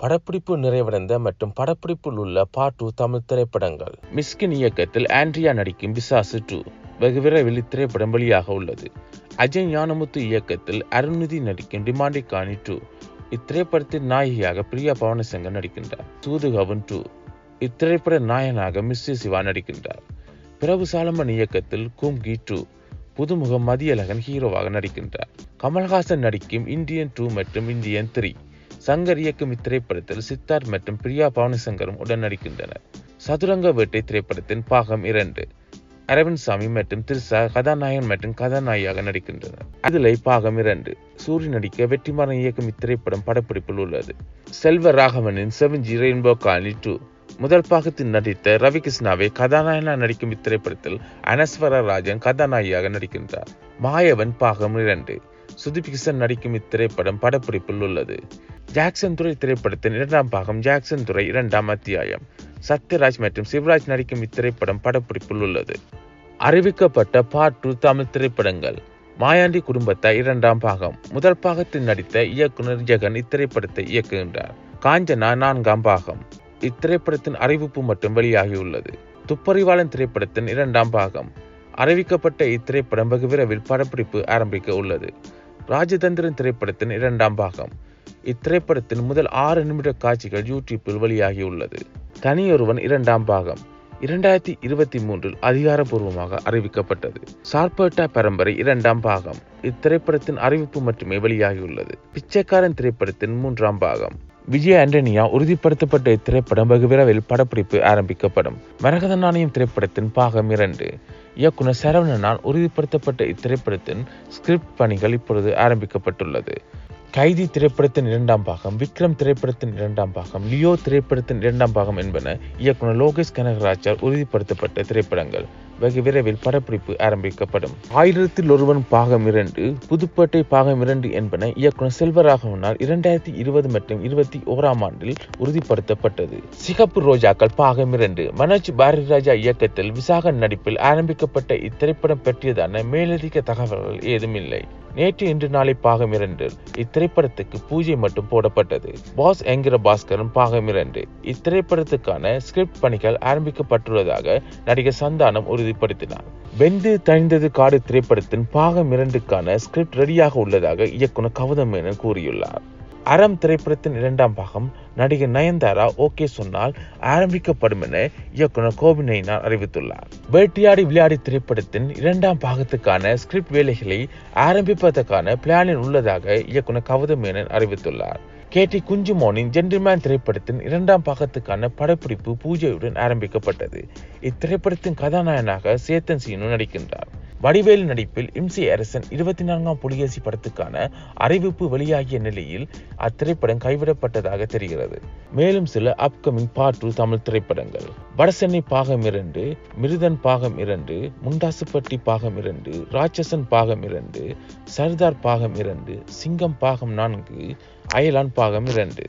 படப்பிடிப்பு நிறைவடைந்த மற்றும் படப்பிடிப்பில் உள்ள பாட்டு தமிழ் திரைப்படங்கள். மிஸ்கின் இயக்கத்தில் ஆண்ட்ரியா நடிக்கும் பிசாசு டூ வெகு விரைவில் இத்திரைப்படம் வெளியாக உள்ளது. அஜய் ஞானமுத்து இயக்கத்தில் அருண்நிதி நடிக்கும் டிமாண்டி காணி டூ இத்திரைப்படத்தின் நாயகியாக பிரியா பவனசங்கர் நடிக்கின்றார். சூதுகவன் டூ இத்திரைப்பட நாயனாக மிஸ்ஸி சிவா நடிக்கின்றார். பிரபு சாலமன் இயக்கத்தில் கும்கி டூ புதுமுகம் மதியழகன் ஹீரோவாக நடிக்கின்றார். கமல்ஹாசன் நடிக்கும் இந்தியன் டூ மற்றும் இந்தியன் த்ரீ சங்கர் இயக்கும் இத்திரைப்படத்தில் சித்தார் மற்றும் பிரியா பவனிசங்கரும் உடன் நடிக்கின்றனர் சதுரங்க வேட்டை திரைப்படத்தின் பாகம் இரண்டு. அரவிந்த் சாமி மற்றும் திரிசா கதாநாயகன் மற்றும் கதாநாயகியாக நடிக்கின்றனர். அதில் பாகம் இரண்டு. சூரிய நடிக்க வெற்றிமாறன் இயக்கும் இத்திரைப்படம் படப்பிடிப்பில் உள்ளது. செல்வ ராகவனின் செவன்ஜி ரெயின்போ காலி டூ. முதல் பாகத்தில் நடித்த ரவிகிருஷ்ணாவை கதாநாயகனாக நடிக்கும் இத்திரைப்படத்தில் அனஸ்வர ராஜன் கதாநாயகியாக நடிக்கின்றார். மாயவன் பாகம் இரண்டு. சுதிபிகிசன் நடிக்கும் இத்திரைப்படம் படப்பிடிப்பில் உள்ளது. ஜாக்சன் துறை திரைப்படத்தின் இரண்டாம் பாகம் ஜாக்சன் துறை இரண்டாம் அத்தியாயம். சத்யராஜ் மற்றும் சிவராஜ் நடிக்கும் இத்திரைப்படம் படப்பிடிப்பில் உள்ளது. அறிவிக்கப்பட்ட பார்ட் டூ தமிழ் திரைப்படங்கள். மாயாண்டி குடும்பத்தை இரண்டாம் பாகம். முதல் பாகத்தில் நடித்த இயக்குனர் ஜெகன் இத்திரைப்படத்தை இயக்குகின்றார். காஞ்சனா நான்காம் பாகம். இத்திரைப்படத்தின் அறிவிப்பு மட்டும் வெளியாகியுள்ளது. துப்பறிவாளன் திரைப்படத்தின் இரண்டாம் பாகம். அறிவிக்கப்பட்ட இத்திரைப்படம் வெகு விரைவில் படப்பிடிப்பு ஆரம்பிக்க உள்ளது. ராஜதந்திரன் திரைப்படத்தின் இரண்டாம் பாகம். இத்திரைப்படத்தின் முதல் ஆறு நிமிட காட்சிகள் யூடியூப்பில் வெளியாகியுள்ளது. தனியொருவன் இரண்டாம் பாகம். இரண்டாயிரத்தி இருபத்தி மூன்றில் அதிகாரப்பூர்வமாக அறிவிக்கப்பட்டது. சார்பேட்டா பரம்பரை இரண்டாம் பாகம். இத்திரைப்படத்தின் அறிவிப்பு மட்டுமே வெளியாகியுள்ளது. பிச்சைக்காரன் திரைப்படத்தின் மூன்றாம் பாகம். விஜய் ஆண்டனியா உறுதிப்படுத்தப்பட்ட இத்திரைப்படம் வெகுவிரைவில் படப்பிடிப்பு ஆரம்பிக்கப்படும். மரகத நாணயம் திரைப்படத்தின் பாகம் இரண்டு. இயக்குனர் சரவணனால் உறுதிப்படுத்தப்பட்ட இத்திரைப்படத்தின் ஸ்கிரிப்ட் பணிகள் இப்பொழுது ஆரம்பிக்கப்பட்டுள்ளது. கைதி திரைப்படத்தின் இரண்டாம் பாகம் விக்ரம் திரைப்படத்தின் இரண்டாம் பாகம் லியோ திரைப்படத்தின் இரண்டாம் பாகம் என்பன இயக்குனர் லோகேஷ் கனகராஜால் உறுதிப்படுத்தப்பட்ட திரைப்படங்கள். வெகு விரைவில் படப்பிடிப்பு ஆரம்பிக்கப்படும். ஆயிரத்தில் ஒருவன் பாகம் இரண்டு புதுப்பேட்டை பாகம் இரண்டு என்பன இயக்குனர் செல்வராகவனால் இரண்டாயிரத்தி இருபது மற்றும் இருபத்தி ஓராம் ஆண்டில் உறுதிப்படுத்தப்பட்டது. சிகப்பு ரோஜாக்கள் பாகம் இரண்டு மனோஜ் பாரதிராஜா இயக்கத்தில் விசாகன் நடிப்பில் ஆரம்பிக்கப்பட்ட இத்திரைப்படம் பற்றியதான மேலதிக தகவல்கள் ஏதும் இல்லை நேற்று இன்று நாளை பாகம் இரண்டு. இத்திரைப்படத்துக்கு பூஜை மட்டும் போடப்பட்டது. பாஸ் என்கிற பாஸ்கரன் பாகம் இரண்டு. இத்திரைப்படத்துக்கான ஸ்கிரிப்ட் பணிகள் ஆரம்பிக்கப்பட்டுள்ளதாக நடிகர் சந்தானம் உறுதிப்படுத்தினார். வெந்து தணிந்தது காடு திரைப்படத்தின் பாகம் இரண்டுக்கான ஸ்கிரிப்ட் ரெடியாக உள்ளதாக இயக்குனர் கவுதம் மேனன் கூறியுள்ளார். அறம் திரைப்படத்தின் இரண்டாம் பாகம் நடிகர் நயன்தாரா ஓகே சொன்னால் ஆரம்பிக்கப்படும் என இயக்குனர் கோபிநயினார் அறிவித்துள்ளார். வேட்டியாடி விளையாடி திரைப்படத்தின் இரண்டாம் பாகத்துக்கான ஸ்கிரிப்ட் வேலைகளை ஆரம்பிப்பதற்கான பிளானில் உள்ளதாக இயக்குனர் கௌதம் அறிவித்துள்ளார். கே டி குஞ்சுமோனின் ஜென்டில்மேன் திரைப்படத்தின் இரண்டாம் பாகத்துக்கான படப்பிடிப்பு பூஜையுடன் ஆரம்பிக்கப்பட்டது. இத்திரைப்படத்தின் கதாநாயகனாக சேத்தன் சீனு நடிக்கின்றார். வடிவேலு நடிப்பில் இம்சி அரசன் இருபத்தி நான்காம் புலிகேசி படத்துக்கான அறிவிப்பு வெளியாகிய நிலையில் அத்திரைப்படம் கைவிடப்பட்டதாக தெரிகிறது. மேலும் சில அப்கமிங் பார்ட் டூ தமிழ் திரைப்படங்கள். வடசென்னை பாகம் இரண்டு மிருதன் பாகம் இரண்டு முண்டாசுப்பட்டி பாகம் இரண்டு ராட்சசன் பாகம் இரண்டு சர்தார் பாகம் இரண்டு சிங்கம் பாகம் நான்கு அயலான் பாகம் இரண்டு.